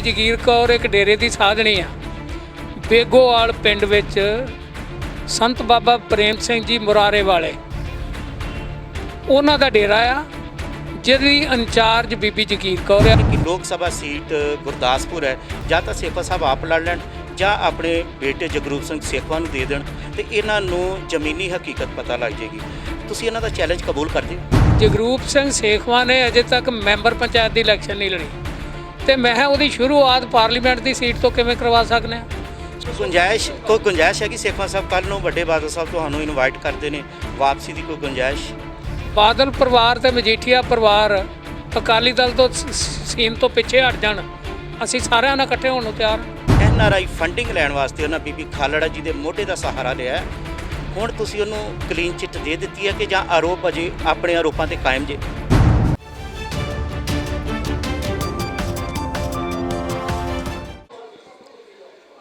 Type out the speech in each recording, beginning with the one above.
ਜਗੀਰ ਕੌਰ ਇੱਕ ਡੇਰੇ ਦੀ ਸਾਧਣੀ ਆ। ਬੇਗੋਵਾਲ ਪਿੰਡ ਵਿੱਚ ਸੰਤ ਬਾਬਾ ਪ੍ਰੇਮ ਸਿੰਘ ਜੀ ਮੁਰਾਰੇ ਵਾਲੇ। ਉਹਨਾਂ ਦਾ ਡੇਰਾ ਆ ਜਿਹਦੀ ਇੰਚਾਰਜ ਬੀਬੀ ਜਗੀਰ ਕੌਰ ਆ। ਕਿ ਲੋਕ ਸਭਾ ਸੀਟ ਗੁਰਦਾਸਪੁਰ ਹੈ। ਜਾਂ ਤਾਂ ਸੇਖਵਾ ਸਾਹਿਬ ਆਪ ਲੜ ਲੈਣ ਜਾਂ ਆਪਣੇ ਬੇਟੇ ਜਗਰੂਪ ਸਿੰਘ ਸੇਖਵਾ ਨੂੰ ਦੇ ਦੇਣ ਤੇ ਇਹਨਾਂ ਨੂੰ ਜ਼ਮੀਨੀ ਹਕੀਕਤ ਪਤਾ ਲੱਗ ਜਾਏਗੀ। ਤੁਸੀਂ ਇਹਨਾਂ ਦਾ ਚੈਲੰਜ ਕਬੂਲ ਕਰਦੇ ਹੋ? ਜਗਰੂਪ ਸਿੰਘ ਸੇਖਵਾ ਨੇ ਅਜੇ ਤੱਕ ਮੈਂਬਰ ਪੰਚਾਇਤ ਦੀ ਇਲੈਕਸ਼ਨ ਨਹੀਂ ਲੜੀ। ਤੇ ਮੈਂ ਉਹਦੀ ਸ਼ੁਰੂਆਤ ਪਾਰਲੀਮੈਂਟ ਦੀ ਸੀਟ ਤੋਂ ਕਿਵੇਂ ਕਰਵਾ ਸਕਨੇ ਆ? ਗੁੰਜਾਇਸ਼ ਕੋਈ ਗੁੰਜਾਇਸ਼ ਹੈ ਕਿ ਸੇਖਵਾ ਸਾਹਿਬ ਕੱਲ ਨੂੰ ਵੱਡੇ ਬਾਦਲ ਸਾਹਿਬ ਤੁਹਾਨੂੰ ਇਨਵਾਈਟ ਕਰਦੇ ਨੇ? ਵਾਪਸੀ ਦੀ ਕੋਈ ਗੁੰਜਾਇਸ਼? ਬਾਦਲ ਪਰਿਵਾਰ ਤੇ ਮਜੀਠੀਆ ਪਰਿਵਾਰ ਅਕਾਲੀ ਦਲ ਤੋਂ ਸ- ਸ- ਸੀਨ ਤੋਂ ਪਿੱਛੇ ਹਟ ਜਾਣ। ਅਸੀਂ ਸਾਰਿਆਂ ਨਾਲ ਇਕੱਠੇ ਹੋਣ ਨੂੰ ਤਿਆਰ। ਐਨ ਆਰ ਆਈ ਫੰਡਿੰਗ ਲੈਣ ਵਾਸਤੇ ਉਹਨਾਂ ਬੀਬੀ ਖਾਲੜਾ ਜੀ ਦੇ ਮੋਢੇ ਦਾ ਸਹਾਰਾ ਲਿਆ। ਹੁਣ ਤੁਸੀਂ ਉਹਨੂੰ ਕਲੀਨ ਚਿੱਟ ਦੇ ਦਿੱਤੀ ਹੈ ਕਿ ਜਾਂ ਆਰੋਪ ਅਜੇ ਆਪਣੇ ਆਰੋਪਾਂ ਤੇ ਕਾਇਮ ਜੇ?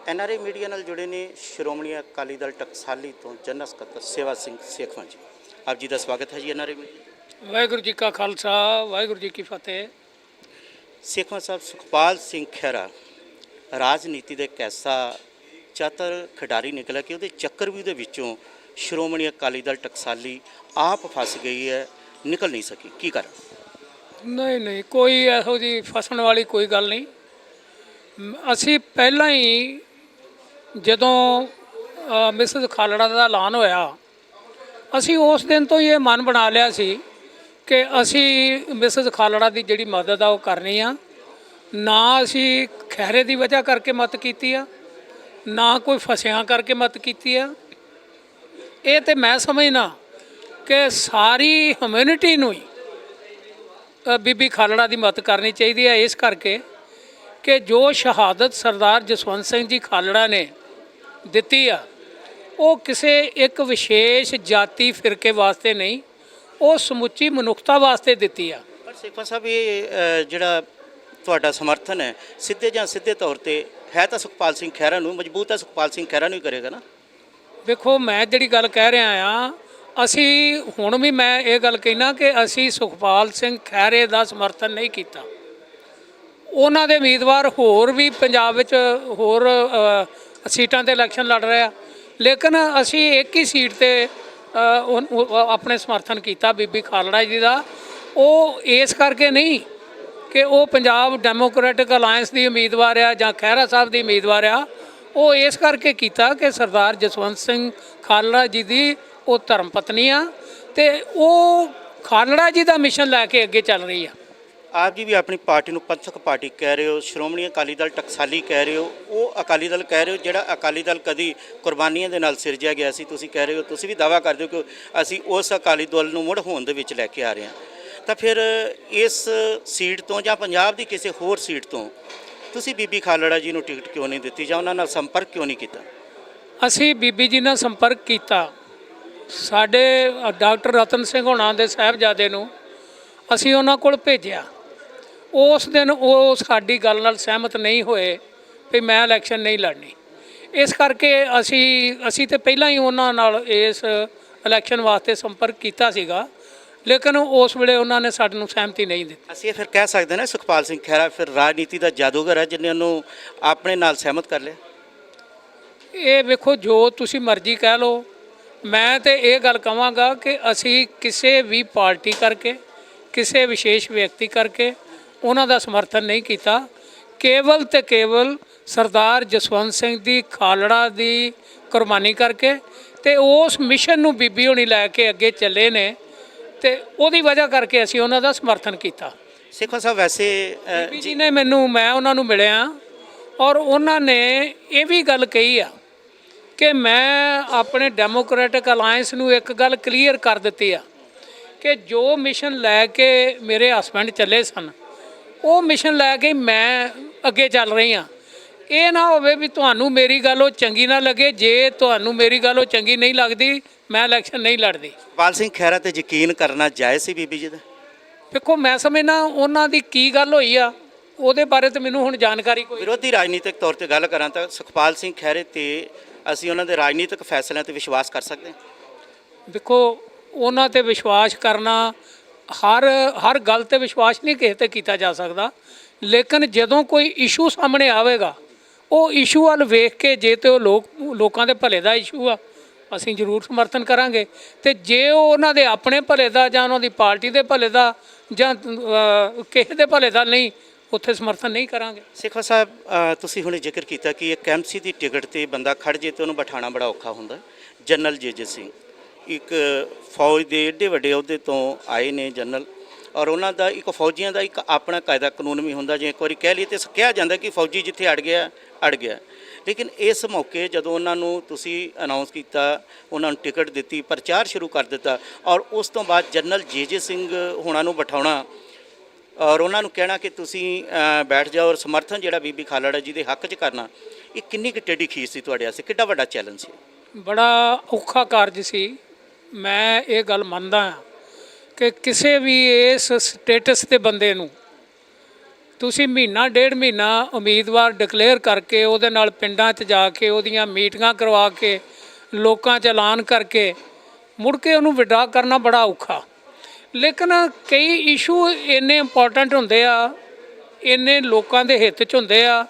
ਐਨ ਆਰ ਆਈ ਮੀਡੀਆ ਨਾਲ ਜੁੜੇ ਨੇ ਸ਼੍ਰੋਮਣੀ ਅਕਾਲੀ ਦਲ ਟਕਸਾਲੀ ਤੋਂ ਜਨਰਲ ਸਕੱਤਰ ਸੇਵਾ ਸਿੰਘ ਸੇਖਵਾਂ ਜੀ। ਆਪ ਜੀ ਦਾ ਸਵਾਗਤ ਹੈ ਜੀ N R I media Waheguru ji ਕਾ ਖਾਲਸਾ ਵਾਹਿਗੁਰੂ ਜੀ ਕੀ ਫਤਿਹ। ਸੇਖਵਾਂ ਸਾਹਿਬ ਸੁਖਪਾਲ ਸਿੰਘ ਖਹਿਰਾ ਰਾਜਨੀਤੀ ਦੇ ਇੱਕ ਐਸਾ ਚਾਤਰ ਖਿਡਾਰੀ ਨਿਕਲਿਆ ਕਿ ਉਹਦੇ ਚੱਕਰ ਵੀ ਉਹਦੇ ਵਿੱਚੋਂ ਸ਼੍ਰੋਮਣੀ ਅਕਾਲੀ ਦਲ ਟਕਸਾਲੀ ਆਪ ਫਸ ਗਈ ਹੈ ਨਿਕਲ ਨਹੀਂ ਸਕੀ। ਕੀ ਕਰ ਨਹੀਂ ਨਹੀਂ ਕੋਈ ਇਹੋ ਜੀ ਫਸਣ ਵਾਲੀ ਕੋਈ ਗੱਲ ਨਹੀਂ। ਅਸੀਂ ਪਹਿਲਾਂ ਹੀ ਜਦੋਂ ਅ, ਖਾਲੜਾ ਦਾ ਐਲਾਨ ਹੋਇਆ ਅਸੀਂ ਉਸ ਦਿਨ ਤੋਂ ਹੀ ਇਹ ਮਨ ਬਣਾ ਲਿਆ ਸੀ ਕਿ ਅਸੀਂ ਮਿਸਿਸ ਖਾਲੜਾ ਦੀ ਜਿਹੜੀ ਮਦਦ ਆ ਉਹ ਕਰਨੀ ਆ। ਨਾ ਅਸੀਂ ਖਹਿਰੇ ਦੀ ਵਜ੍ਹਾ ਕਰਕੇ ਮਤ ਕੀਤੀ ਆ ਨਾ ਕੋਈ ਫਸਿਆਂ ਕਰਕੇ ਮਤ ਕੀਤੀ ਆ। ਇਹ ਤੇ ਮੈਂ ਸਮਝਣਾ ਕਿ ਸਾਰੀ ਹਮਿਊਨਿਟੀ ਨੂੰ ਹੀ ਬੀਬੀ ਖਾਲੜਾ ਦੀ ਮਦਦ ਕਰਨੀ ਚਾਹੀਦੀ ਹੈ ਇਸ ਕਰਕੇ ਕਿ ਜੋ ਸ਼ਹਾਦਤ ਸਰਦਾਰ ਜਸਵੰਤ ਸਿੰਘ ਜੀ ਖਾਲੜਾ ਨੇ ਦਿੱਤੀ ਆ। ਉਹ ਕਿਸੇ ਇੱਕ ਵਿਸ਼ੇਸ਼ ਜਾਤੀ ਫਿਰਕੇ ਵਾਸਤੇ ਨਹੀਂ ਉਹ ਸਮੁੱਚੀ ਮਨੁੱਖਤਾ ਵਾਸਤੇ ਦਿੱਤੀ ਆ। ਪਰ ਸੇਖਵਾਂ ਸਾਹਿਬ ਇਹ ਅ, ਜਿਹੜਾ ਤੁਹਾਡਾ ਸਮਰਥਨ ਹੈ ਸਿੱਧੇ ਜਾਂ ਸਿੱਧੇ ਤੌਰ ਤੇ ਹੈ ਤਾਂ ਸੁਖਪਾਲ ਸਿੰਘ ਖਹਿਰਾ ਨੂੰ ਮਜ਼ਬੂਤ ਤਾਂ ਸੁਖਪਾਲ ਸਿੰਘ ਖਹਿਰਾ ਨੂੰ ਹੀ ਕਰੇਗਾ ਨਾ? ਵੇਖੋ ਮੈਂ ਜਿਹੜੀ ਗੱਲ ਕਹਿ ਰਿਹਾ ਆ ਅਸੀਂ ਹੁਣ ਵੀ ਮੈਂ ਇਹ ਗੱਲ ਕਹਿਣਾ ਕਿ ਅਸੀਂ ਸੁਖਪਾਲ ਸਿੰਘ ਖਹਿਰੇ ਦਾ ਸਮਰਥਨ ਨਹੀਂ ਕੀਤਾ। ਉਹਨਾਂ ਦੇ ਉਮੀਦਵਾਰ ਹੋਰ ਵੀ ਪੰਜਾਬ ਵਿੱਚ ਹੋਰ ਅ, ਸੀਟਾਂ ਤੇ ਇਲੈਕਸ਼ਨ ਲੜ ਰਹੇ ਆ। ਲੇਕਿਨ ਅਸੀਂ ਇੱਕ ਹੀ ਸੀਟ ਤੇ ਆਪਣੇ ਸਮਰਥਨ ਕੀਤਾ ਬੀਬੀ ਖਾਲੜਾ ਜੀ ਦਾ। ਉਹ ਇਸ ਕਰਕੇ ਨਹੀਂ ਕਿ ਉਹ ਪੰਜਾਬ ਡੈਮੋਕ੍ਰੈਟਿਕ ਅਲਾਈਅੰਸ ਦੀ ਉਮੀਦਵਾਰ ਆ ਜਾਂ ਖਹਿਰਾ ਸਾਹਿਬ ਦੀ ਉਮੀਦਵਾਰ ਆ। ਉਹ ਇਸ ਕਰਕੇ ਕੀਤਾ ਕਿ ਸਰਦਾਰ ਜਸਵੰਤ ਸਿੰਘ ਖਾਲੜਾ ਜੀ ਦੀ ਉਹ ਧਰਮ ਪਤਨੀ ਆ ਤੇ ਉਹ ਖਾਲੜਾ ਜੀ ਦਾ ਮਿਸ਼ਨ ਲੈ ਕੇ ਅੱਗੇ ਚੱਲ ਰਹੀ ਆ। ਆਪ ਜੀ ਵੀ ਆਪਣੀ ਪਾਰਟੀ ਨੂੰ ਪੰਥਕ ਪਾਰਟੀ ਕਹਿ ਰਹੇ ਹੋ, ਸ਼੍ਰੋਮਣੀ ਅਕਾਲੀ ਦਲ ਟਕਸਾਲੀ ਕਹਿ ਰਹੇ ਹੋ, ਉਹ ਅਕਾਲੀ ਦਲ ਕਹਿ ਰਹੇ ਹੋ ਜਿਹੜਾ ਅਕਾਲੀ ਦਲ ਕਦੀ ਕੁਰਬਾਨੀਆਂ ਦੇ ਨਾਲ ਸਿਰਜਿਆ ਗਿਆ ਸੀ, ਤੁਸੀਂ ਕਹਿ ਰਹੇ ਹੋ, ਤੁਸੀਂ ਵੀ ਦਾਵਾ ਕਰਦੇ ਹੋ ਕਿ ਅਸੀਂ ਉਸ ਅਕਾਲੀ ਦਲ ਨੂੰ ਮੁੜ ਹੋਂਦ ਦੇ ਵਿੱਚ ਲੈ ਕੇ ਆ ਰਹੇ ਹਾਂ। ਤਾਂ ਫਿਰ ਇਸ ਸੀਟ ਤੋਂ ਜਾਂ ਪੰਜਾਬ ਦੀ ਕਿਸੇ ਹੋਰ ਸੀਟ ਤੋਂ ਤੁਸੀਂ ਬੀਬੀ ਖਾਲੜਾ ਜੀ ਨੂੰ ਟਿਕਟ ਕਿਉਂ ਨਹੀਂ ਦਿੱਤੀ ਜਾਂ ਉਹਨਾਂ ਨਾਲ ਸੰਪਰਕ ਕਿਉਂ ਨਹੀਂ ਕੀਤਾ? ਅਸੀਂ ਬੀਬੀ ਜੀ ਨਾਲ ਸੰਪਰਕ ਕੀਤਾ। ਸਾਡੇ ਡਾਕਟਰ ਰਤਨ ਸਿੰਘ ਹੋਣਾ ਦੇ ਸਾਹਿਬਜ਼ਾਦੇ ਨੂੰ ਅਸੀਂ ਉਹਨਾਂ ਕੋਲ ਭੇਜਿਆ। ਉਸ ਦਿਨ ਉਹ ਸਾਡੀ ਗੱਲ ਨਾਲ ਸਹਿਮਤ ਨਹੀਂ ਹੋਏ ਵੀ ਮੈਂ ਇਲੈਕਸ਼ਨ ਨਹੀਂ ਲੜਨੀ। ਇਸ ਕਰਕੇ ਅਸੀਂ ਅਸੀਂ ਤੇ ਪਹਿਲਾਂ ਹੀ ਉਹਨਾਂ ਨਾਲ ਇਸ ਇਲੈਕਸ਼ਨ ਵਾਸਤੇ ਸੰਪਰਕ ਕੀਤਾ ਸੀਗਾ ਲੇਕਿਨ ਉਸ ਵੇਲੇ ਉਹਨਾਂ ਨੇ ਸਾਨੂੰ ਸਹਿਮਤੀ ਨਹੀਂ ਦਿੱਤੀ। ਅਸੀਂ ਇਹ ਫਿਰ ਕਹਿ ਸਕਦੇ ਨਾ ਸੁਖਪਾਲ ਸਿੰਘ ਖਹਿਰਾ ਫਿਰ ਰਾਜਨੀਤੀ ਦਾ ਜਾਦੂਗਰ ਹੈ ਜਿਹਨੇ ਉਹਨੂੰ ਆਪਣੇ ਨਾਲ ਸਹਿਮਤ ਕਰ ਲਿਆ। ਇਹ ਵੇਖੋ ਜੋ ਤੁਸੀਂ ਮਰਜ਼ੀ ਕਹਿ ਲਓ ਮੈਂ ਤੇ ਇਹ ਗੱਲ ਕਹਾਂਗਾ ਕਿ ਅਸੀਂ ਕਿਸੇ ਵੀ ਪਾਰਟੀ ਕਰਕੇ ਕਿਸੇ ਵਿਸ਼ੇਸ਼ ਵਿਅਕਤੀ ਕਰਕੇ ਉਹਨਾਂ ਦਾ ਸਮਰਥਨ ਨਹੀਂ ਕੀਤਾ। ਕੇਵਲ ਤੇ ਕੇਵਲ ਸਰਦਾਰ ਜਸਵੰਤ ਸਿੰਘ ਦੀ ਖਾਲੜਾ ਦੀ ਕੁਰਬਾਨੀ ਕਰਕੇ ਤੇ ਉਸ ਮਿਸ਼ਨ ਨੂੰ ਬੀਬੀ ਹੋਣੀ ਲੈ ਕੇ ਅੱਗੇ ਚੱਲੇ ਨੇ ਤੇ ਉਹਦੀ ਵਜ੍ਹਾ ਕਰਕੇ ਅਸੀਂ ਉਹਨਾਂ ਦਾ ਸਮਰਥਨ ਕੀਤਾ। ਸੇਖਵਾ ਸਾਹਿਬ ਵੈਸੇ ਬੀਬੀ ਜੀ ਨੇ ਮੈਨੂੰ ਮੈਂ ਉਹਨਾਂ ਨੂੰ ਮਿਲਿਆ ਔਰ ਉਹਨਾਂ ਨੇ ਇਹ ਵੀ ਗੱਲ ਕਹੀ ਆ ਕਿ ਮੈਂ ਆਪਣੇ ਡੈਮੋਕ੍ਰੈਟਿਕ ਅਲਾਈਅੰਸ ਨੂੰ ਇੱਕ ਗੱਲ ਕਲੀਅਰ ਕਰ ਦਿੱਤੀ ਆ ਕਿ ਜੋ ਮਿਸ਼ਨ ਲੈ ਕੇ ਮੇਰੇ ਹਸਬੰਡ ਚੱਲੇ ਸਨ ਉਹ ਮਿਸ਼ਨ ਲੈ ਕੇ ਮੈਂ ਅੱਗੇ ਚੱਲ ਰਹੀ ਆ ਇਹ ਨਾ ਹੋਵੇ ਵੀ ਤੁਹਾਨੂੰ ਮੇਰੀ ਗੱਲ ਉਹ ਚੰਗੀ ਨਾ ਲੱਗੇ ਜੇ ਤੁਹਾਨੂੰ ਮੇਰੀ ਗੱਲ ਉਹ ਚੰਗੀ ਨਹੀਂ ਲੱਗਦੀ ਮੈਂ ਇਲੈਕਸ਼ਨ ਨਹੀਂ ਲੜਦੀ। ਪਾਲ ਸਿੰਘ ਖਹਿਰਾ ਤੇ ਯਕੀਨ ਕਰਨਾ ਜਾਇਜ਼ ਸੀ ਬੀਬੀ ਜੀ ਦਾ? ਵੇਖੋ ਮੈਂ ਸਮਝਣਾ ਉਹਨਾਂ ਦੀ ਕੀ ਗੱਲ ਹੋਈ ਆ ਉਹਦੇ ਬਾਰੇ ਤੇ ਮੈਨੂੰ ਹੁਣ ਜਾਣਕਾਰੀ ਕੋਈ ਵਿਰੋਧੀ ਰਾਜਨੀਤਿਕ ਤੌਰ ਤੇ ਗੱਲ ਕਰਾਂ ਤਾਂ ਸੁਖਪਾਲ ਸਿੰਘ ਖਹਿਰੇ ਤੇ ਅਸੀਂ ਉਹਨਾਂ ਦੇ ਰਾਜਨੀਤਿਕ ਫੈਸਲਿਆਂ ਤੇ ਵਿਸ਼ਵਾਸ ਕਰ ਸਕਦੇ ਹਾਂ? ਦੇਖੋ ਉਹਨਾਂ ਤੇ ਵਿਸ਼ਵਾਸ ਕਰਨਾ ਹਰ ਹਰ ਗੱਲ ਤੇ ਵਿਸ਼ਵਾਸ ਨਹੀਂ ਕਿਸੇ ਤੇ ਕੀਤਾ ਜਾ ਸਕਦਾ। ਲੇਕਿਨ ਜਦੋਂ ਕੋਈ ਇਸ਼ੂ ਸਾਹਮਣੇ ਆਵੇਗਾ, ਉਹ ਇਸ਼ੂ ਵੱਲ ਵੇਖ ਕੇ ਜੇ ਤੇ ਉਹ ਲੋਕ, ਲੋਕਾਂ ਦੇ ਭਲੇ ਦਾ ਇਸ਼ੂ ਆ, ਅਸੀਂ ਜ਼ਰੂਰ ਸਮਰਥਨ ਕਰਾਂਗੇ। ਤੇ ਜੇ ਉਹ ਉਹਨਾਂ ਦੇ ਆਪਣੇ ਭਲੇ ਦਾ ਜਾਂ ਉਹਨਾਂ ਦੀ ਪਾਰਟੀ ਦੇ ਭਲੇ ਦਾ ਜਾਂ ਕਿਸੇ ਦੇ ਭਲੇ ਦਾ ਨਹੀਂ, ਉੱਥੇ ਸਮਰਥਨ ਨਹੀਂ ਕਰਾਂਗੇ। ਸੇਖਵਾ ਸਾਹਿਬ ਤੁਸੀਂ ਹੁਣੇ ਜ਼ਿਕਰ ਕੀਤਾ ਕਿ ਇੱਕ ਐਮਸੀ ਦੀ ਟਿਕਟ ਤੇ ਬੰਦਾ ਖੜ ਜੇ ਤੇ ਉਹਨੂੰ ਬਿਠਾਉਣਾ ਬੜਾ ਔਖਾ ਹੁੰਦਾ। General J J Singh. ਇੱਕ ਫੌਜ ਦੇ ਏਡੇ ਵੱਡੇ ਅਹੁਦੇ ਤੋਂ ਆਏ ਨੇ ਜਨਰਲ ਔਰ ਉਹਨਾਂ ਦਾ ਇੱਕ ਫੌਜੀਆਂ ਦਾ ਇੱਕ ਆਪਣਾ ਕਾਇਦਾ ਕਾਨੂੰਨ ਵੀ ਹੁੰਦਾ ਜੇ ਇੱਕ ਵਾਰੀ ਕਹਿ ਲਈਏ ਤੇ ਕਿਹਾ ਜਾਂਦਾ ਕਿ ਫੌਜੀ ਜਿੱਥੇ ਅੜ ਗਿਆ ਅੜ ਗਿਆ। ਲੇਕਿਨ ਇਸ ਮੌਕੇ ਜਦੋਂ ਉਹਨਾਂ ਨੂੰ ਤੁਸੀਂ ਅਨਾਉਂਸ ਕੀਤਾ, ਉਹਨਾਂ ਨੂੰ ਟਿਕਟ ਦਿੱਤੀ, ਪ੍ਰਚਾਰ ਸ਼ੁਰੂ ਕਰ ਦਿੱਤਾ ਔਰ ਉਸ ਤੋਂ ਬਾਅਦ ਜਨਰਲ ਜੇਜੇ ਸਿੰਘ ਹੋਣਾ ਨੂੰ ਬਿਠਾਉਣਾ ਔਰ ਉਹਨਾਂ ਨੂੰ ਕਹਿਣਾ ਕਿ ਤੁਸੀਂ ਬੈਠ ਜਾਓ ਔਰ ਸਮਰਥਨ ਜਿਹੜਾ ਬੀਬੀ ਖਾਲੜਾ ਜੀ ਦੇ ਹੱਕ 'ਚ ਕਰਨਾ, ਇਹ ਕਿੰਨੀ ਕੁ ਟੇਢੀ ਖੀਰ ਸੀ ਤੁਹਾਡੇ ਵਾਸਤੇ, ਕਿੱਡਾ ਵੱਡਾ ਚੈਲੰਜ ਸੀ? ਬੜਾ ਔਖਾ ਕਾਰਜ ਸੀ। ਮੈਂ ਇਹ ਗੱਲ ਮੰਨਦਾ ਹਾਂ ਕਿ ਕਿਸੇ ਵੀ ਇਸ ਸਟੇਟਸ ਦੇ ਬੰਦੇ ਨੂੰ ਤੁਸੀਂ ਮਹੀਨਾ, ਡੇਢ ਮਹੀਨਾ ਉਮੀਦਵਾਰ ਡਿਕਲੇਅਰ ਕਰਕੇ ਉਹਦੇ ਨਾਲ ਪਿੰਡਾਂ 'ਚ ਜਾ ਕੇ, ਉਹਦੀਆਂ ਮੀਟਿੰਗਾਂ ਕਰਵਾ ਕੇ, ਲੋਕਾਂ 'ਚ ਐਲਾਨ ਕਰਕੇ ਮੁੜ ਕੇ ਉਹਨੂੰ ਵਿਡਰਾ ਕਰਨਾ ਬੜਾ ਔਖਾ। ਲੇਕਿਨ ਕਈ ਇਸ਼ੂ ਇੰਨੇ ਇੰਪੋਰਟੈਂਟ ਹੁੰਦੇ ਆ, ਇੰਨੇ ਲੋਕਾਂ ਦੇ ਹਿੱਤ 'ਚ ਹੁੰਦੇ ਆ,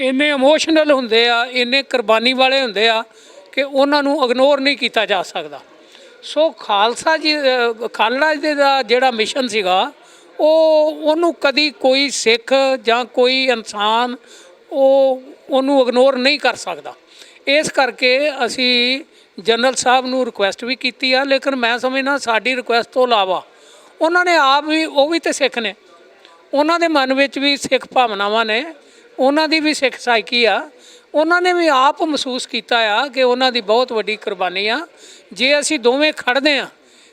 ਇੰਨੇ ਇਮੋਸ਼ਨਲ ਹੁੰਦੇ ਆ, ਇੰਨੇ ਕੁਰਬਾਨੀ ਵਾਲੇ ਹੁੰਦੇ ਆ ਕਿ ਉਹਨਾਂ ਨੂੰ ਇਗਨੋਰ ਨਹੀਂ ਕੀਤਾ ਜਾ ਸਕਦਾ। ਸੋ ਖਾਲਸਾ ਜੀ ਖਾਲੜਾ ਜੀ ਦਾ ਜਿਹੜਾ ਮਿਸ਼ਨ ਸੀਗਾ, ਉਹ ਉਹਨੂੰ ਕਦੀ ਕੋਈ ਸਿੱਖ ਜਾਂ ਕੋਈ ਇਨਸਾਨ ਉਹ ਉਹਨੂੰ ਇਗਨੋਰ ਨਹੀਂ ਕਰ ਸਕਦਾ। ਇਸ ਕਰਕੇ ਅਸੀਂ ਜਨਰਲ ਸਾਹਿਬ ਨੂੰ ਰਿਕੁਐਸਟ ਵੀ ਕੀਤੀ ਆ, ਲੇਕਿਨ ਮੈਂ ਸਮਝਣਾ ਸਾਡੀ ਰਿਕੁਐਸਟ ਤੋਂ ਇਲਾਵਾ ਉਹਨਾਂ ਨੇ ਆਪ ਵੀ, ਉਹ ਵੀ ਤੇ ਸਿੱਖ ਨੇ। ਉਹਨਾਂ ਦੇ ਮਨ ਵਿੱਚ ਵੀ ਸਿੱਖ ਭਾਵਨਾਵਾਂ ਨੇ, ਉਹਨਾਂ ਦੀ ਵੀ ਸਿੱਖ ਸਾਈਕੀ ਆ। ਉਹਨਾਂ ਨੇ ਵੀ ਆਪ ਮਹਿਸੂਸ ਕੀਤਾ ਆ ਕਿ ਉਹਨਾਂ ਦੀ ਬਹੁਤ ਵੱਡੀ ਕੁਰਬਾਨੀ ਆ। ਜੇ ਅਸੀਂ ਦੋਵੇਂ ਖੜਦੇ ਆ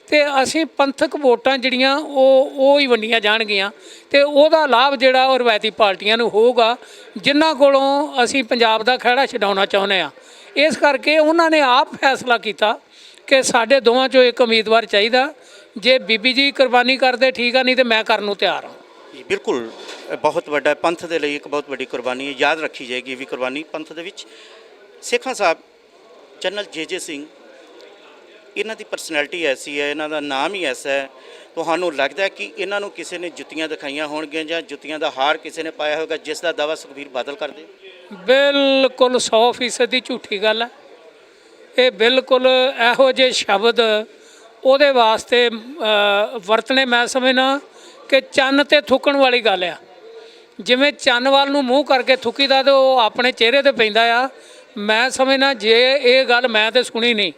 ਤੇ ਅਸੀਂ ਪੰਥਕ ਵੋਟਾਂ ਜਿਹੜੀਆਂ ਉਹ ਉਹ ਹੀ ਵੰਡੀਆਂ ਜਾਣਗੀਆਂ ਤੇ ਉਹਦਾ ਲਾਭ ਜਿਹੜਾ ਉਹ ਰਵਾਇਤੀ ਪਾਰਟੀਆਂ ਨੂੰ ਹੋਊਗਾ, ਜਿਨ੍ਹਾਂ ਕੋਲੋਂ ਅਸੀਂ ਪੰਜਾਬ ਦਾ ਖਹਿੜਾ ਛਡਾਉਣਾ ਚਾਹੁੰਦੇ ਆ ਇਸ ਕਰਕੇ ਉਹਨਾਂ ਨੇ ਆਪ ਫੈਸਲਾ ਕੀਤਾ ਕਿ ਸਾਡੇ ਦੋਵਾਂ ਚੋਂ ਇੱਕ ਉਮੀਦਵਾਰ ਚਾਹੀਦਾ। ਜੇ ਬੀਬੀ ਜੀ ਕੁਰਬਾਨੀ ਕਰਦੇ ਠੀਕ ਆ, ਨਹੀਂ ਤੇ ਮੈਂ ਕਰਨ ਨੂੰ ਤਿਆਰ ਹਾਂ। ਬਿਲਕੁਲ ਇਹ ਬਹੁਤ ਵੱਡਾ ਪੰਥ ਦੇ ਲਈ ਇੱਕ ਬਹੁਤ ਵੱਡੀ ਕੁਰਬਾਨੀ ਹੈ ਯਾਦ ਰੱਖੀ ਜਾਏਗੀ ਇਹ ਵੀ ਕੁਰਬਾਨੀ ਪੰਥ ਦੇ ਵਿੱਚ। ਸੇਖਾਂ ਸਾਹਿਬ ਜਨਰਲ ਜੇ ਜੇ ਸਿੰਘ ਇਹਨਾਂ ਦੀ ਪਰਸਨੈਲਿਟੀ ਐਸੀ ਹੈ ਇਹਨਾਂ ਦਾ ਨਾਮ ਹੀ ਐਸਾ ਹੈ। ਤੁਹਾਨੂੰ ਲੱਗਦਾ ਕਿ ਇਹਨਾਂ ਨੂੰ ਕਿਸੇ ਨੇ ਜੁੱਤੀਆਂ ਦਿਖਾਈਆਂ ਹੋਣਗੀਆਂ ਜਾਂ ਜੁੱਤੀਆਂ ਦਾ ਹਾਰ ਕਿਸੇ ਨੇ ਪਾਇਆ ਹੋਵੇਗਾ ਜਿਸ ਦਾ ਦਾਵਾ ਸੁਖਬੀਰ ਬਾਦਲ ਕਰਦੇ? ਬਿਲਕੁਲ 100% ਦੀ ਝੂਠੀ ਗੱਲ ਹੈ। ਇਹ ਬਿਲਕੁਲ ਇਹੋ ਜਿਹੇ ਸ਼ਬਦ ਉਹਦੇ ਵਾਸਤੇ ਅ, ਵਰਤਣੇ ਮੈਂ ਸਮਝਣਾ ਕਿ ਚੰਨ ਤੇ ਥੁੱਕਣ ਵਾਲੀ ਗੱਲ ਆ। ਜਿਵੇਂ ਚੰਨ ਵੱਲ ਨੂੰ ਮੂੰਹ ਕਰਕੇ ਥੁੱਕੀਦਾ ਤੇ ਉਹ ਆਪਣੇ ਚਿਹਰੇ ਤੇ ਪੈਂਦਾ ਆ, ਮੈਂ ਸਮਝਣਾ ਜੇ ਇਹ ਗੱਲ ਮੈਂ ਤੇ ਸੁਣੀ ਨਹੀਂ।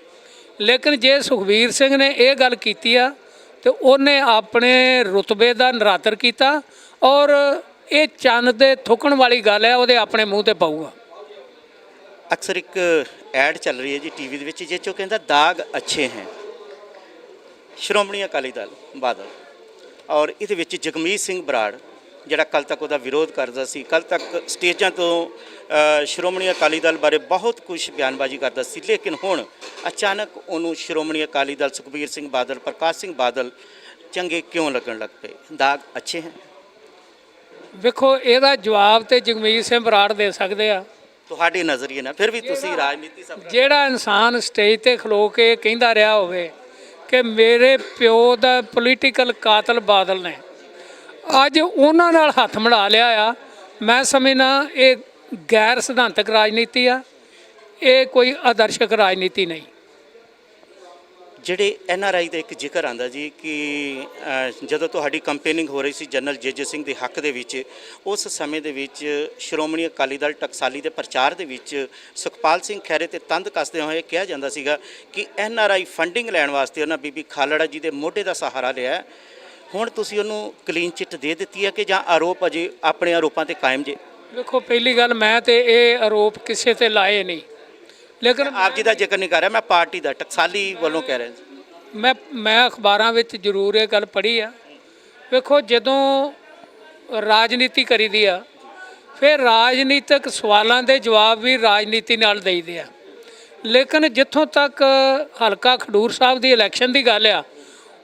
ਲੇਕਿਨ ਜੇ ਸੁਖਵੀਰ ਸਿੰਘ ਨੇ ਇਹ ਗੱਲ ਕੀਤੀ ਆ, ਤੇ ਉਹਨੇ ਆਪਣੇ ਰੁਤਬੇ ਦਾ ਨਰਾਤਰ ਕੀਤਾ ਔਰ ਇਹ ਚੰਨ ਦੇ ਥੁੱਕਣ ਵਾਲੀ ਗੱਲ ਹੈ ਉਹਦੇ ਆਪਣੇ ਮੂੰਹ ਤੇ ਪਾਊਗਾ। ਅਕਸਰ ਇੱਕ ਐਡ ਚੱਲ ਰਹੀ ਹੈ ਜੀ ਟੀਵੀ ਦੇ ਵਿੱਚ, ਜਿਹ 'ਚੋਂ ਕਹਿੰਦਾ ਦਾਗ ਅੱਛੇ ਹੈ। ਸ਼੍ਰੋਮਣੀ ਅਕਾਲੀ ਦਲ, ਬਾਦਲ। ਔਰ ਇਹਦੇ ਵਿੱਚ ਜਗਮੀਤ ਸਿੰਘ ਬਰਾੜ ਜਿਹੜਾ ਕੱਲ ਤੱਕ ਉਹਦਾ ਵਿਰੋਧ ਕਰਦਾ ਸੀ ਕੱਲ ਤੱਕ ਸਟੇਜਾਂ ਤੋਂ ਸ਼੍ਰੋਮਣੀ ਅਕਾਲੀ ਦਲ ਬਾਰੇ ਬਹੁਤ ਕੁਝ ਬਿਆਨਬਾਜ਼ੀ ਕਰਦਾ ਸੀ ਲੇਕਿਨ ਹੁਣ ਅਚਾਨਕ ਉਹਨੂੰ ਸ਼੍ਰੋਮਣੀ ਅਕਾਲੀ ਦਲ ਸੁਖਬੀਰ ਸਿੰਘ ਬਾਦਲ ਪ੍ਰਕਾਸ਼ ਸਿੰਘ ਬਾਦਲ ਚੰਗੇ ਕਿਉਂ ਲੱਗਣ ਲੱਗ ਪਏ? ਦਾਗ ਅੱਛੇ ਹੈ ਵੇਖੋ ਇਹਦਾ ਜਵਾਬ ਤੇ ਜਗਮੀਤ ਸਿੰਘ ਬਰਾੜ ਦੇ ਸਕਦੇ ਆ। ਤੁਹਾਡੇ ਨਜ਼ਰੀਏ ਨਾਲ ਫਿਰ ਵੀ ਤੁਸੀਂ ਰਾਜਨੀਤੀ ਸਭ ਜਿਹੜਾ ਇਨਸਾਨ ਸਟੇਜ ਤੇ ਖਲੋ ਕੇ ਕਹਿੰਦਾ ਰਿਹਾ ਹੋਵੇ ਕਿ ਮੇਰੇ ਪਿਓ ਦਾ ਪੋਲੀਟੀਕਲ ਕਾਤਲ ਬਾਦਲ ਨੇ। ਅੱਜ ਉਹਨਾਂ ਨਾਲ ਹੱਥ ਮਿਲਾ ਲਿਆ ਆ। ਮੈਂ ਸਮਝਣਾ ਇਹ ਗੈਰ ਸਿਧਾਂਤਕ ਰਾਜਨੀਤੀ ਆ। ਇਹ ਕੋਈ ਆਦਰਸ਼ਕ ਰਾਜਨੀਤੀ ਨਹੀਂ। ਜਿਹੜੇ ਐਨ ਆਰ ਆਈ ਦਾ ਇੱਕ ਜ਼ਿਕਰ ਆਂਦਾ ਜੀ ਕਿ ਜਦੋਂ ਤੁਹਾਡੀ ਕੰਪੇਨਿੰਗ ਹੋ ਰਹੀ ਸੀ ਜਨਰਲ ਜੇਜੇ ਸਿੰਘ ਦੇ ਹੱਕ ਦੇ ਵਿੱਚ, ਉਸ ਸਮੇਂ ਦੇ ਵਿੱਚ ਸ਼੍ਰੋਮਣੀ ਅਕਾਲੀ ਦਲ ਟਕਸਾਲੀ ਦੇ ਪ੍ਰਚਾਰ ਦੇ ਵਿੱਚ ਸੁਖਪਾਲ ਸਿੰਘ ਖੈਰੇ ਤੇ ਤੰਦ ਕੱਸਦੇ ਹੋਏ ਕਿਹਾ ਜਾਂਦਾ ਸੀਗਾ ਕਿ ਐਨ ਆਰ ਆਈ ਫੰਡਿੰਗ ਲੈਣ ਵਾਸਤੇ ਉਹਨਾਂ ਬੀਬੀ ਖਾਲੜਾ ਜੀ ਦੇ ਮੋਢੇ ਦਾ ਸਹਾਰਾ ਲਿਆ ਹੁਣ ਤੁਸੀਂ ਉਹਨੂੰ ਕਲੀਨ ਚਿੱਟ ਦੇ ਦਿੱਤੀ ਹੈ ਕਿ ਜਾਂ ਆਰੋਪ ਅਜੇ ਆਪਣੇ ਆਰੋਪਾਂ ਤੇ ਕਾਇਮ ਜੇ? ਵੇਖੋ ਪਹਿਲੀ ਗੱਲ ਮੈਂ ਤੇ ਇਹ ਆਰੋਪ ਕਿਸੇ ਤੇ ਲਾਏ ਨਹੀਂ। ਲੇਕਿਨ ਆਪ ਜੀ ਦਾ ਜ਼ਿਕਰ ਨਹੀਂ ਕਰ ਰਿਹਾ ਮੈਂ ਪਾਰਟੀ ਦਾ ਟਕਸਾਲੀ ਵੱਲੋਂ ਕਹਿ ਰਿਹਾ ਮੈਂ ਮੈਂ ਅਖਬਾਰਾਂ ਵਿੱਚ ਜ਼ਰੂਰ ਇਹ ਗੱਲ ਪੜ੍ਹੀ ਆ। ਵੇਖੋ ਜਦੋਂ ਰਾਜਨੀਤੀ ਕਰੀਦੀ ਆ ਫਿਰ ਰਾਜਨੀਤਿਕ ਸਵਾਲਾਂ ਦੇ ਜਵਾਬ ਵੀ ਰਾਜਨੀਤੀ ਨਾਲ ਦੇਈਦੇ ਆ। ਲੇਕਿਨ ਜਿੱਥੋਂ ਤੱਕ ਹਲਕਾ ਖਡੂਰ ਸਾਹਿਬ ਦੀ ਇਲੈਕਸ਼ਨ ਦੀ ਗੱਲ ਆ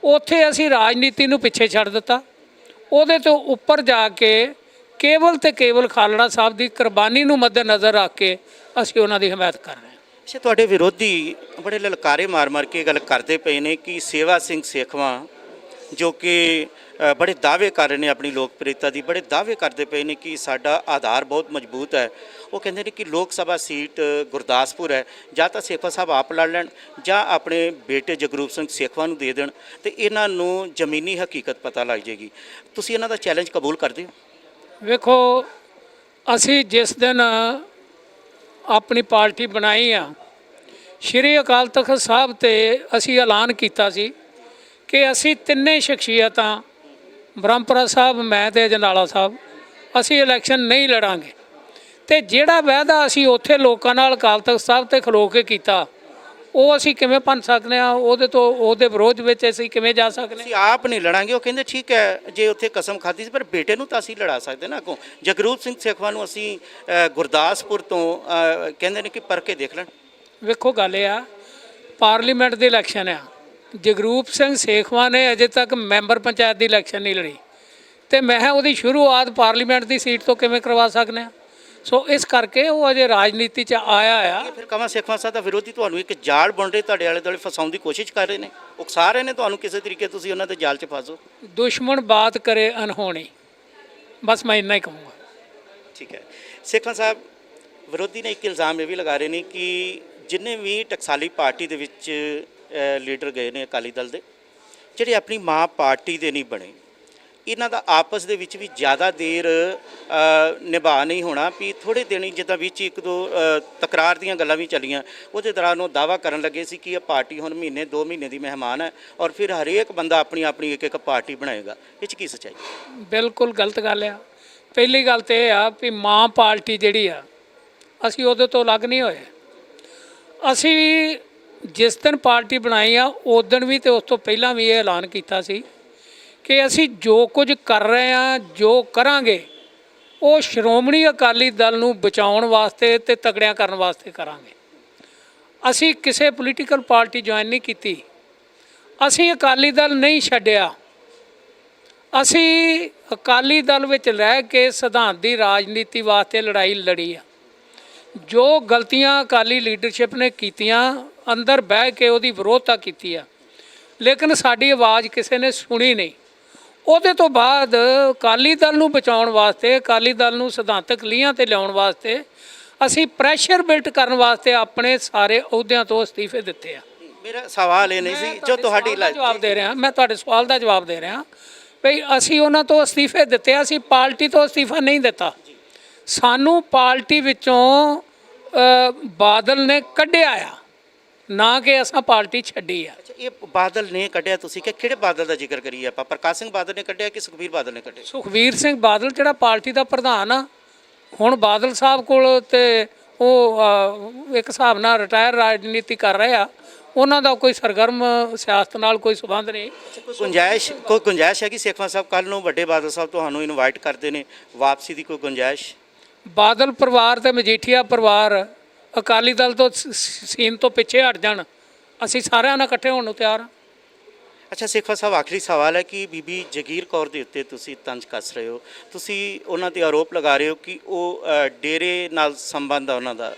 ਉੱਥੇ ਅਸੀਂ ਰਾਜਨੀਤੀ ਨੂੰ ਪਿੱਛੇ ਛੱਡ ਦਿੱਤਾ। ਉਹਦੇ ਤੋਂ ਉੱਪਰ ਜਾ ਕੇ ਕੇਵਲ ਤੇ ਕੇਵਲ ਖਾਲੜਾ ਸਾਹਿਬ ਦੀ ਕੁਰਬਾਨੀ ਨੂੰ ਮੱਦੇਨਜ਼ਰ ਰੱਖ ਕੇ ਅਸੀਂ ਉਹਨਾਂ ਦੀ ਹਮਾਇਤ ਕਰ ਰਹੇ ਹਾਂ। ਅੱਛਾ, ਤੁਹਾਡੇ ਵਿਰੋਧੀ ਬੜੇ ਲਲਕਾਰੇ ਮਾਰ-ਮਾਰ ਕੇ ਗੱਲ ਕਰਦੇ ਪਏ ਨੇ ਕਿ ਸੇਵਾ ਸਿੰਘ ਸੇਖਵਾਂ ਜੋ ਕਿ ਬੜੇ ਦਾਅਵੇ ਕਰ ਰਹੇ ਨੇ ਆਪਣੀ ਲੋਕਪ੍ਰਿਯਤਾ ਦੀ, ਬੜੇ ਦਾਅਵੇ ਕਰਦੇ ਪਏ ਨੇ ਕਿ ਸਾਡਾ ਆਧਾਰ ਬਹੁਤ ਮਜ਼ਬੂਤ ਹੈ। ਉਹ ਕਹਿੰਦੇ ਨੇ ਕਿ ਲੋਕ ਸਭਾ ਸੀਟ ਗੁਰਦਾਸਪੁਰ ਹੈ। ਜਾਂ ਤਾਂ ਸੇਖਵਾ ਸਾਹਿਬ ਆਪ ਲੜ ਲੈਣ, ਜਾਂ ਆਪਣੇ ਬੇਟੇ ਜਗਰੂਪ ਸਿੰਘ ਸੇਖਵਾ ਨੂੰ ਦੇ ਦੇਣ, ਤੇ ਇਹਨਾਂ ਨੂੰ ਜ਼ਮੀਨੀ ਹਕੀਕਤ ਪਤਾ ਲੱਗ ਜਾਏਗੀ। ਤੁਸੀਂ ਇਹਨਾਂ ਦਾ ਚੈਲੰਜ ਕਬੂਲ ਕਰਦੇ ਹੋ? ਵੇਖੋ, ਅਸੀਂ ਜਿਸ ਦਿਨ ਆਪਣੀ ਪਾਰਟੀ ਬਣਾਈ ਆ। ਸ਼੍ਰੀ ਅਕਾਲ ਤਖਤ ਸਾਹਿਬ ਤੇ ਅਸੀਂ ਐਲਾਨ ਕੀਤਾ ਸੀ ਕਿ ਅਸੀਂ ਤਿੰਨੇ ਸ਼ਖਸੀਅਤਾਂ, ਬ੍ਰਹਮਪੁਰਾ ਸਾਹਿਬ, ਮੈਂ ਤੇ ਜਨਾਲਾ ਸਾਹਿਬ, ਅਸੀਂ ਇਲੈਕਸ਼ਨ ਨਹੀਂ ਲੜਾਂਗੇ। ਤੇ ਜਿਹੜਾ ਵਾਅਦਾ ਅਸੀਂ ਉੱਥੇ ਲੋਕਾਂ ਨਾਲ ਅਕਾਲ ਤਖਤ ਸਾਹਿਬ ਤੇ ਖਲੋ ਕੇ ਕੀਤਾ ਉਹ ਅਸੀਂ ਕਿਵੇਂ ਭੰਨ ਸਕਦੇ ਆ ਉਹਦੇ ਤੋਂ ਉਹਦੇ ਵਿਰੋਧ ਵਿੱਚ ਅਸੀਂ ਕਿਵੇਂ ਜਾ ਸਕਦੇ ਅਸੀਂ ਆਪ ਨਹੀਂ ਲੜਾਂਗੇ। ਉਹ ਕਹਿੰਦੇ ਠੀਕ ਹੈ ਜੇ ਉੱਥੇ ਕਸਮ ਖਾਧੀ ਸੀ ਪਰ ਬੇਟੇ ਨੂੰ ਤਾਂ ਅਸੀਂ ਲੜਾ ਸਕਦੇ ਨਾ ਅੱਗੋਂ। ਜਗਰੂਪ ਸਿੰਘ ਸੇਖਵਾ ਨੂੰ ਅਸੀਂ ਗੁਰਦਾਸਪੁਰ ਤੋਂ ਕਹਿੰਦੇ ਨੇ ਕਿ ਪਰਕੇ ਦੇਖ ਲੈਣ। ਵੇਖੋ ਗੱਲ ਇਹ ਆ ਪਾਰਲੀਮੈਂਟ ਦੀ ਇਲੈਕਸ਼ਨ ਆ। ਜਗਰੂਪ ਸਿੰਘ ਸੇਖਵਾ ਨੇ ਅਜੇ ਤੱਕ ਮੈਂਬਰ ਪੰਚਾਇਤ ਦੀ ਇਲੈਕਸ਼ਨ ਨਹੀਂ ਲੜੀ। ਤੇ ਮੈਂ ਉਹਦੀ ਸ਼ੁਰੂਆਤ ਪਾਰਲੀਮੈਂਟ ਦੀ ਸੀਟ ਤੋਂ ਕਿਵੇਂ ਕਰਵਾ ਸਕਦੇ ਆ ਸੋ ਇਸ ਕਰਕੇ ਉਹ ਅਜੇ ਰਾਜਨੀਤੀ 'ਚ ਆਇਆ ਆ। ਫਿਰ ਕਮਾ ਸੇਖਵਾ ਸਾਹਿਬ ਦਾ ਵਿਰੋਧੀ ਤੁਹਾਨੂੰ ਇੱਕ ਜਾਲ ਬੁਣ ਰਹੇ ਤੁਹਾਡੇ ਆਲੇ ਦੁਆਲੇ ਫਸਾਉਣ ਦੀ ਕੋਸ਼ਿਸ਼ ਕਰ ਰਹੇ ਨੇ। ਉਕਸਾ ਰਹੇ ਨੇ ਤੁਹਾਨੂੰ ਕਿਸੇ ਤਰੀਕੇ ਤੁਸੀਂ ਉਹਨਾਂ ਦੇ ਜਾਲ 'ਚ ਫਸੋ। ਦੁਸ਼ਮਣ ਬਾਤ ਕਰੇ ਅਨਹੋਣੀ ਬਸ ਮੈਂ ਇੰਨਾ ਹੀ ਕਹੂੰਗਾ। ਠੀਕ ਹੈ। ਸੇਖਵਾ ਸਾਹਿਬ ਵਿਰੋਧੀ ਨੇ ਇੱਕ ਇਲਜ਼ਾਮ ਇਹ ਵੀ ਲਗਾ ਰਹੇ ਨੇ ਕਿ ਜਿੰਨੇ ਵੀ ਟਕਸਾਲੀ ਪਾਰਟੀ ਦੇ ਵਿੱਚ ਲੀਡਰ ਗਏ ਨੇ ਅਕਾਲੀ ਦਲ ਦੇ ਜਿਹੜੇ ਆਪਣੀ ਮਾਂ ਪਾਰਟੀ ਦੇ ਨਹੀਂ ਬਣੇ ਇਹਨਾਂ ਦਾ ਆਪਸ ਦੇ ਵਿੱਚ ਵੀ ਜ਼ਿਆਦਾ ਦੇਰ ਨਿਭਾ ਨਹੀਂ ਹੋਣਾ, ਵੀ ਥੋੜੇ ਦਿਨ ਹੀ ਜਿੱਦਾਂ ਵਿੱਚ ਇੱਕ ਦੋ ਤਕਰਾਰ ਦੀਆਂ ਗੱਲਾਂ ਵੀ ਚੱਲੀਆਂ। ਉਹਦੇ ਦੌਰਾਨ ਉਹ ਦਾਵਾ ਕਰਨ ਲੱਗੇ ਸੀ ਕਿ ਇਹ ਪਾਰਟੀ ਹੁਣ ਮਹੀਨੇ 2 ਮਹੀਨੇ ਦੀ ਮਹਿਮਾਨ ਹੈ ਔਰ ਫਿਰ ਹਰੇਕ ਬੰਦਾ ਆਪਣੀ ਆਪਣੀ ਇੱਕ ਇੱਕ ਪਾਰਟੀ ਬਣਾਏਗਾ। ਇਹ 'ਚ ਕੀ ਸੱਚਾਈ? ਬਿਲਕੁਲ ਗਲਤ ਗੱਲ ਆ। ਪਹਿਲੀ ਗੱਲ ਤੇ ਇਹ ਆ ਵੀ ਮਾਂ ਪਾਰਟੀ ਜਿਹੜੀ ਆ, ਅਸੀਂ ਉਹਦੇ ਤੋਂ ਅਲੱਗ ਨਹੀਂ ਹੋਏ। ਅਸੀਂ ਜਿਸ ਦਿਨ ਪਾਰਟੀ ਬਣਾਈ ਆ, ਉਸ ਦਿਨ ਵੀ ਤੇ ਉਸ ਤੋਂ ਪਹਿਲਾਂ ਵੀ ਇਹ ਐਲਾਨ ਕੀਤਾ ਸੀ ਕਿ ਅਸੀਂ ਜੋ ਕੁਝ ਕਰ ਰਹੇ ਹਾਂ, ਜੋ ਕਰਾਂਗੇ, ਉਹ ਸ਼੍ਰੋਮਣੀ ਅਕਾਲੀ ਦਲ ਨੂੰ ਬਚਾਉਣ ਵਾਸਤੇ ਤੇ ਤਕੜਿਆਂ ਕਰਨ ਵਾਸਤੇ ਕਰਾਂਗੇ। ਅਸੀਂ ਕਿਸੇ ਪੋਲੀਟੀਕਲ ਪਾਰਟੀ ਜੁਆਇਨ ਨਹੀਂ ਕੀਤੀ। ਅਸੀਂ ਅਕਾਲੀ ਦਲ ਨਹੀਂ ਛੱਡਿਆ। ਅਸੀਂ ਅਕਾਲੀ ਦਲ ਵਿੱਚ ਰਹਿ ਕੇ ਸਿਧਾਂਤ ਦੀ ਰਾਜਨੀਤੀ ਵਾਸਤੇ ਲੜਾਈ ਲੜੀ ਆ। ਜੋ ਗਲਤੀਆਂ ਅਕਾਲੀ ਲੀਡਰਸ਼ਿਪ ਨੇ ਕੀਤੀਆਂ, ਅੰਦਰ ਬਹਿ ਕੇ ਉਹਦੀ ਵਿਰੋਧਤਾ ਕੀਤੀ ਆ। ਲੇਕਿਨ ਸਾਡੀ ਆਵਾਜ਼ ਕਿਸੇ ਨੇ ਸੁਣੀ ਨਹੀਂ। ਉਹਦੇ ਤੋਂ ਬਾਅਦ ਅਕਾਲੀ ਦਲ ਨੂੰ ਬਚਾਉਣ ਵਾਸਤੇ ਅਕਾਲੀ ਦਲ ਨੂੰ ਸਿਧਾਂਤਕ ਲੀਹਾਂ ਤੇ ਲਿਆਉਣ ਵਾਸਤੇ ਅਸੀਂ ਪ੍ਰੈਸ਼ਰ ਬਿਲਟ ਕਰਨ ਵਾਸਤੇ ਆਪਣੇ ਸਾਰੇ ਅਹੁਦਿਆਂ ਤੋਂ ਅਸਤੀਫੇ ਦਿੱਤੇ ਆ। ਮੇਰਾ ਸਵਾਲ ਇਹ ਨਹੀਂ ਸੀ ਜੋ ਤੁਹਾਡੀ ਜਵਾਬ ਦੇ ਰਿਹਾ ਮੈਂ ਤੁਹਾਡੇ ਸਵਾਲ ਦਾ ਜਵਾਬ ਦੇ ਰਿਹਾ ਭਈ ਅਸੀਂ ਉਹਨਾਂ ਤੋਂ ਅਸਤੀਫੇ ਦਿੱਤੇ ਆ, ਅਸੀਂ ਪਾਰਟੀ ਤੋਂ ਅਸਤੀਫਾ ਨਹੀਂ ਦਿੱਤਾ। ਸਾਨੂੰ ਪਾਰਟੀ ਵਿੱਚੋਂ ਬਾਦਲ ਨੇ ਕੱਢਿਆ ਆ ਨਾ ਕਿ ਅਸਾਂ ਪਾਰਟੀ ਛੱਡੀ ਆ। ਇਹ ਬਾਦਲ ਨੇ ਕੱਢਿਆ ਤੁਸੀਂ ਕਿ ਕਿਹੜੇ ਬਾਦਲ ਦਾ ਜ਼ਿਕਰ ਕਰੀਏ ਆਪਾਂ? ਪ੍ਰਕਾਸ਼ ਸਿੰਘ ਬਾਦਲ ਨੇ ਕੱਢਿਆ ਕਿ ਸੁਖਬੀਰ ਬਾਦਲ ਨੇ ਕੱਢਿਆ? ਸੁਖਵੀਰ ਸਿੰਘ ਬਾਦਲ ਜਿਹੜਾ ਪਾਰਟੀ ਦਾ ਪ੍ਰਧਾਨ ਆ ਹੁਣ ਬਾਦਲ ਸਾਹਿਬ ਕੋਲ ਤੇ ਉਹ ਇੱਕ ਹਿਸਾਬ ਨਾਲ ਰਿਟਾਇਰ ਰਾਜਨੀਤੀ ਕਰ ਰਹੇ ਆ। ਉਹਨਾਂ ਦਾ ਕੋਈ ਸਰਗਰਮ ਸਿਆਸਤ ਨਾਲ ਕੋਈ ਸਬੰਧ ਨਹੀਂ। ਕੋਈ ਗੁੰਜਾਇਸ਼ ਕੋਈ ਗੁੰਜਾਇਸ਼ ਹੈ ਕਿ ਸੇਖਵਾਂ ਸਾਹਿਬ? ਕੱਲ ਨੂੰ ਵੱਡੇ ਬਾਦਲ ਸਾਹਿਬ ਤੁਹਾਨੂੰ ਇਨਵਾਈਟ ਕਰਦੇ ਨੇ। ਵਾਪਸੀ ਦੀ ਕੋਈ ਗੁੰਜਾਇਸ਼? ਬਾਦਲ ਪਰਿਵਾਰ ਤੇ ਮਜੀਠੀਆ ਪਰਿਵਾਰ ਅਕਾਲੀ ਦਲ ਤੋਂ ਸ- ਸ- ਸੀਨ ਤੋਂ ਪਿੱਛੇ ਹਟ ਜਾਣ। ਅਸੀਂ ਸਾਰਿਆਂ ਨਾਲ ਇਕੱਠੇ ਹੋਣ ਨੂੰ ਤਿਆਰ ਹਾਂ। ਅੱਛਾ ਸੇਖਵਾ ਸਾਹਿਬ, ਆਖਰੀ ਸਵਾਲ ਹੈ ਕਿ ਬੀਬੀ ਜਗੀਰ ਕੌਰ ਦੇ ਉੱਤੇ ਤੁਸੀਂ ਤੰਜ ਕੱਸ ਰਹੇ ਹੋ। ਤੁਸੀਂ ਉਹਨਾਂ ਤੇ ਆਰੋਪ ਲਗਾ ਰਹੇ ਹੋ ਕਿ ਉਹ ਡੇਰੇ ਨਾਲ ਸੰਬੰਧ ਆ ਉਹਨਾਂ ਦਾ।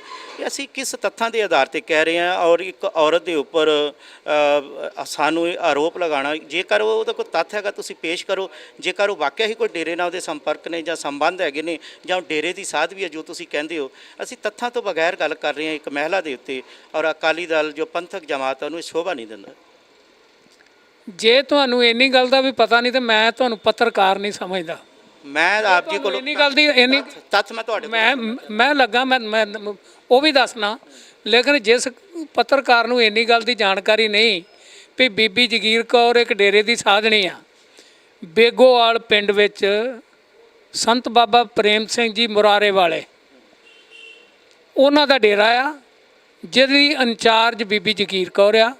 ਅਸੀਂ ਕਿਸ ਤੱਥਾਂ ਦੇ ਆਧਾਰ ਤੇ ਕਹਿ ਰਹੇ ਹਾਂ ਔਰ ਇੱਕ ਔਰਤ ਦੇ ਉੱਪਰ ਸਾਨੂੰ ਇਹ ਆਰੋਪ ਲਗਾਉਣਾ, ਜੇਕਰ ਉਹ ਉਹਦਾ ਕੋਈ ਤੱਥ ਹੈਗਾ ਤੁਸੀਂ ਪੇਸ਼ ਕਰੋ। ਜੇਕਰ ਉਹ ਵਾਕਿਆ ਹੀ ਕੋਈ ਡੇਰੇ ਨਾਲ ਉਹਦੇ ਸੰਪਰਕ ਨੇ ਜਾਂ ਸੰਬੰਧ ਹੈਗੇ ਨੇ ਜਾਂ ਉਹ ਡੇਰੇ ਦੀ ਸਾਧ ਵੀ ਹੈ ਜੋ ਤੁਸੀਂ ਕਹਿੰਦੇ ਹੋ, ਅਸੀਂ ਤੱਥਾਂ ਤੋਂ ਬਗੈਰ ਗੱਲ ਕਰ ਰਹੇ ਹਾਂ ਇੱਕ ਮਹਿਲਾ ਦੇ ਉੱਤੇ ਔਰ ਅਕਾਲੀ ਦਲ ਜੋ ਪੰਥਕ ਜਮਾਤ ਹੈ ਉਹਨੂੰ ਇਹ ਸ਼ੋਭਾ ਨਹੀਂ ਦਿੰਦਾ। ਜੇ ਤੁਹਾਨੂੰ ਇੰਨੀ ਗੱਲ ਦਾ ਵੀ ਪਤਾ ਨਹੀਂ ਤੇ ਮੈਂ ਤੁਹਾਨੂੰ ਪੱਤਰਕਾਰ ਨਹੀਂ ਸਮਝਦਾ। ਮੈਂ ਆਪ ਜੀ ਕੋਲੋਂ ਇੰਨੀ ਗੱਲ ਦੀ ਇੰਨੀ ਤੱਥ ਮੈਂ ਤੁਹਾਡੇ ਮੈਂ ਮੈਂ ਲੱਗਾ ਮੈਂ ਮੈਂ ਉਹ ਵੀ ਦੱਸਣਾ ਲੇਕਿਨ ਜਿਸ ਪੱਤਰਕਾਰ ਨੂੰ ਇੰਨੀ ਗੱਲ ਦੀ ਜਾਣਕਾਰੀ ਨਹੀਂ ਵੀ ਬੀਬੀ ਜਗੀਰ ਕੌਰ ਇੱਕ ਡੇਰੇ ਦੀ ਸਾਧਣੀ ਆ ਬੇਗੋਵਾਲ ਪਿੰਡ ਵਿੱਚ ਸੰਤ ਬਾਬਾ ਪ੍ਰੇਮ ਸਿੰਘ ਜੀ ਮੁਰਾਰੇ ਵਾਲੇ। ਉਹਨਾਂ ਦਾ ਡੇਰਾ ਆ ਜਿਹਦੀ ਇੰਚਾਰਜ ਬੀਬੀ ਜਗੀਰ ਕੌਰ ਆ।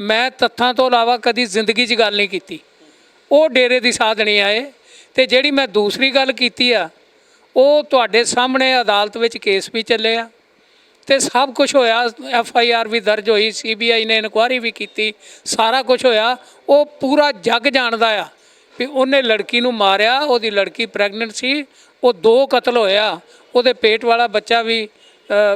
ਮੈਂ ਤੱਥਾਂ ਤੋਂ ਇਲਾਵਾ ਕਦੀ ਜ਼ਿੰਦਗੀ 'ਚ ਗੱਲ ਨਹੀਂ ਕੀਤੀ। ਉਹ ਡੇਰੇ ਦੀ ਸਾਧਣੀ ਆਏ ਤੇ ਜਿਹੜੀ ਮੈਂ ਦੂਸਰੀ ਗੱਲ ਕੀਤੀ ਆ, ਉਹ ਤੁਹਾਡੇ ਸਾਹਮਣੇ ਅਦਾਲਤ ਵਿੱਚ ਕੇਸ ਵੀ ਚੱਲਿਆ ਆ ਤੇ ਸਭ ਕੁਝ ਹੋਇਆ, ਐਫ ਆਈ ਆਰ ਵੀ ਦਰਜ ਹੋਈ, ਸੀ ਬੀ ਆਈ ਨੇ ਇਨਕੁਆਇਰੀ ਵੀ ਕੀਤੀ, ਸਾਰਾ ਕੁਝ ਹੋਇਆ, ਉਹ ਪੂਰਾ ਜੱਗ ਜਾਣਦਾ ਆ ਵੀ ਉਹਨੇ ਲੜਕੀ ਨੂੰ ਮਾਰਿਆ, ਉਹਦੀ ਲੜਕੀ ਪ੍ਰੈਗਨੈਂਟ ਸੀ, ਉਹ ਦੋ ਕਤਲ ਹੋਇਆ, ਉਹਦੇ ਪੇਟ ਵਾਲਾ ਬੱਚਾ ਵੀ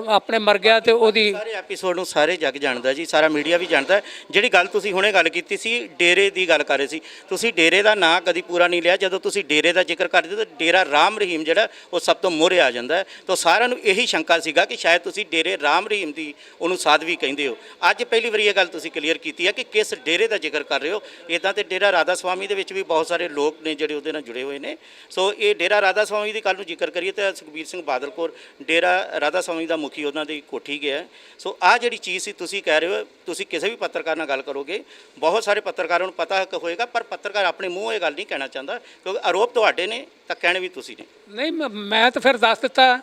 ਆਪਣੇ ਮਰ ਗਿਆ ਤੇ ਉਹਦੀ ਸਾਰੇ ਐਪੀਸੋਡ ਨੂੰ ਸਾਰੇ ਜੱਗ ਜਾਣਦਾ ਜੀ, ਸਾਰਾ ਮੀਡੀਆ ਵੀ ਜਾਣਦਾ। ਜਿਹੜੀ ਗੱਲ ਤੁਸੀਂ ਹੁਣੇ ਗੱਲ ਕੀਤੀ ਸੀ, ਡੇਰੇ ਦੀ ਗੱਲ ਕਰ ਰਹੇ ਸੀ। ਤੁਸੀਂ ਡੇਰੇ ਦਾ ਨਾਂ ਕਦੀ ਪੂਰਾ ਨਹੀਂ ਲਿਆ। ਜਦੋਂ ਤੁਸੀਂ ਡੇਰੇ ਦਾ ਜ਼ਿਕਰ ਕਰਦੇ ਹੋ, ਤਾਂ ਡੇਰਾ ਰਾਮ ਰਹੀਮ ਜਿਹੜਾ, ਉਹ ਸਭ ਤੋਂ ਮੋਹਰੇ ਆ ਜਾਂਦਾ। ਤਾਂ ਸਾਰਿਆਂ ਨੂੰ ਇਹੀ ਸ਼ੰਕਾ ਸੀਗਾ ਕਿ ਸ਼ਾਇਦ ਤੁਸੀਂ ਡੇਰੇ ਰਾਮ ਰਹੀਮ ਦੀ ਉਹਨੂੰ ਸਾਧਵੀ ਕਹਿੰਦੇ ਹੋ। ਅੱਜ ਪਹਿਲੀ ਵਾਰੀ ਇਹ ਗੱਲ ਤੁਸੀਂ ਕਲੀਅਰ ਕੀਤੀ ਹੈ ਕਿ ਕਿਸ ਡੇਰੇ ਦਾ ਜ਼ਿਕਰ ਕਰ ਰਹੇ ਹੋ। ਇਦਾਂ ਤੇ ਡੇਰਾ ਰਾਧਾ ਸਵਾਮੀ ਦੇ ਵਿੱਚ ਵੀ ਬਹੁਤ ਸਾਰੇ ਲੋਕ ਨੇ ਜਿਹੜੇ ਉਹਦੇ ਨਾਲ ਜੁੜੇ ਹੋਏ ਨੇ। ਸੋ ਇਹ ਡੇਰਾ ਰਾਧਾ ਸਵਾਮੀ ਦੀ ਕੱਲ ਨੂੰ ਜ਼ਿਕਰ ਕਰੀਏ ਤਾਂ ਸੁਖਬੀਰ ਸਿੰਘ ਬਾਦਲ ਕੋਲ ਡੇਰਾ ਰਾਧਾ ਸਵਾਮੀ ਦਾ ਮੁਖੀ ਉਹਨਾਂ ਦੀ ਕੋਠੀ ਗਿਆ। ਸੋ ਆ ਜਿਹੜੀ ਚੀਜ਼ ਸੀ ਤੁਸੀਂ ਕਹਿ ਰਹੇ ਹੋ ਤੁਸੀਂ ਕਿਸੇ ਵੀ ਪੱਤਰਕਾਰ ਨਾਲ ਗੱਲ ਕਰੋਗੇ ਬਹੁਤ ਸਾਰੇ ਪੱਤਰਕਾਰਾਂ ਨੂੰ ਪਤਾ ਹੋਏਗਾ ਪਰ ਪੱਤਰਕਾਰ ਆਪਣੇ ਮੂੰਹੋਂ ਇਹ ਗੱਲ ਨਹੀਂ ਕਹਿਣਾ ਚਾਹੁੰਦਾ ਕਿਉਂਕਿ ਆਰੋਪ ਤੁਹਾਡੇ ਨੇ ਤਾਂ ਕਹਿਣੇ ਵੀ ਤੁਸੀਂ ਨੇ। ਨਹੀਂ ਮੈਂ- ਤਾਂ ਫਿਰ ਦੱਸ ਦਿੱਤਾ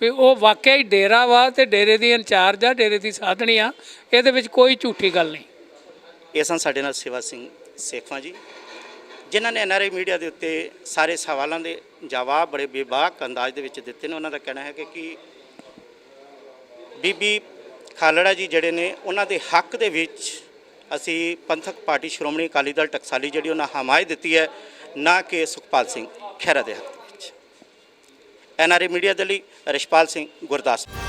ਵੀ ਉਹ ਵਾਕਿਆ ਹੀ ਡੇਰਾ ਵਾ ਤੇ ਡੇਰੇ ਦੀ ਇੰਚਾਰਜ ਆ ਡੇਰੇ ਦੀ ਸਾਧਣੀ ਆ ਇਹਦੇ ਵਿੱਚ ਕੋਈ ਝੂਠੀ ਗੱਲ ਨਹੀਂ। ਇਹ ਸਨ ਸਾਡੇ ਨਾਲ ਸੇਵਾ ਸਿੰਘ ਸੇਖਵਾਂ ਜੀ ਜਿਨ੍ਹਾਂ ਨੇ ਐਨਆਰਆਈ ਮੀਡੀਆ ਦੇ ਉੱਤੇ ਸਾਰੇ ਸਵਾਲਾਂ ਦੇ ਜਵਾਬ ਬੜੇ ਬੇਬਾਕ ਅੰਦਾਜ਼ ਦੇ ਵਿੱਚ ਦਿੱਤੇ ਨੇ। ਉਹਨਾਂ ਦਾ ਕਹਿਣਾ ਹੈ ਕਿ ਕਿ ਬੀਬੀ ਖਾਲੜਾ ਜੀ ਜਿਹੜੇ ਨੇ, ਉਹਨਾਂ ਦੇ ਹੱਕ ਦੇ ਵਿੱਚ ਅਸੀਂ ਪੰਥਕ ਪਾਰਟੀ ਸ਼੍ਰੋਮਣੀ ਅਕਾਲੀ ਦਲ ਟਕਸਾਲੀ ਜਿਹੜੀ ਉਹਨਾਂ ਹਮਾਇਤ ਦਿੱਤੀ ਹੈ, ਨਾ ਕਿ ਸੁਖਪਾਲ ਸਿੰਘ ਖਹਿਰਾ ਦੇ ਹੱਕ ਦੇ ਵਿੱਚ। ਐਨਆਰਆਈ ਮੀਡੀਆ ਦੇ ਲਈ ਰਿਸ਼ਪਾਲ ਸਿੰਘ ਗੁਰਦਾਸਪੁਰ